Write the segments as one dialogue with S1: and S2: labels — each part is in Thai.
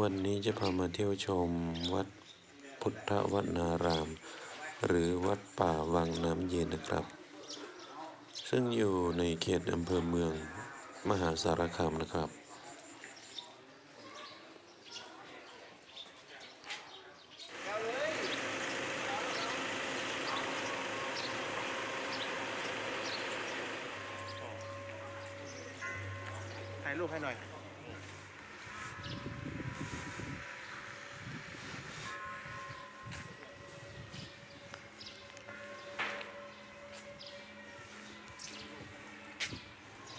S1: วันนี้จะพามาเที่ยวชมวัดพุทธวนาราม หรือวัดป่าวังน้ำเย็นนะครับ ซึ่งอยู่ในเขตอำเภอเมืองมหาสารคามนะครับ
S2: ถ่ายรูปให้หน่อย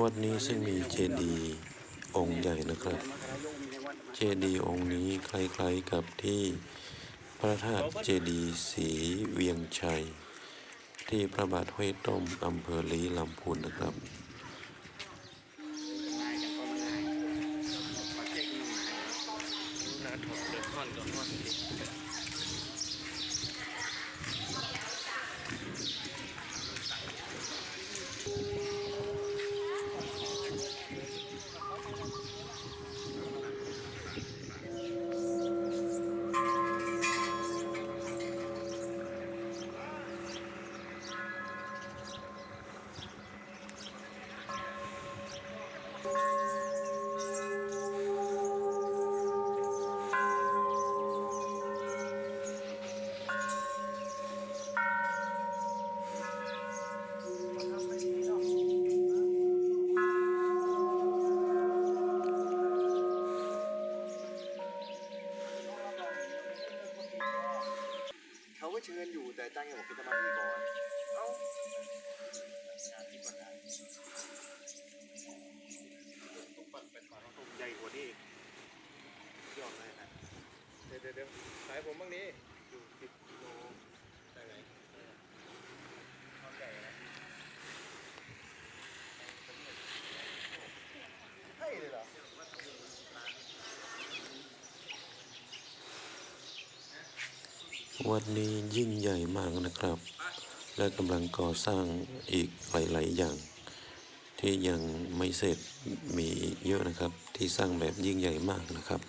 S1: วัดนี้ซึ่งมีเจดีย์องค์ใหญ่นะครับ เจดีย์องค์นี้คล้ายๆกับที่พระธาตุเจดีย์ศรีเวียงชัย ที่พระบาทห้วยต้มอำเภอลีลำพูนนะครับ
S2: นาถอดเดือดท่อนกับท่อน
S3: เขาก็เชิญอยู่แต่จ้างให้ผมกินตะมันนี่ก่อนเอ้า
S2: ต้องปั่นไปก่อนต้องใหญ่กว่านี้อีกยอดเลยนะ
S3: เดี๋ยวเดี๋ยวเดี๋ยวขายผมบ้างนี้
S2: อยู่สิบกิโลได้ไหมเออท่อนใหญ่นะ
S3: ให้เลยเหรอ
S1: วัดนี้ยิ่งใหญ่มากนะครับ และกำลังก่อสร้างอีกหลาย ๆ อย่าง ที่ยังไม่เสร็จมีเยอะนะครับ ที่สร้างแบบยิ่งใหญ่มากนะครับ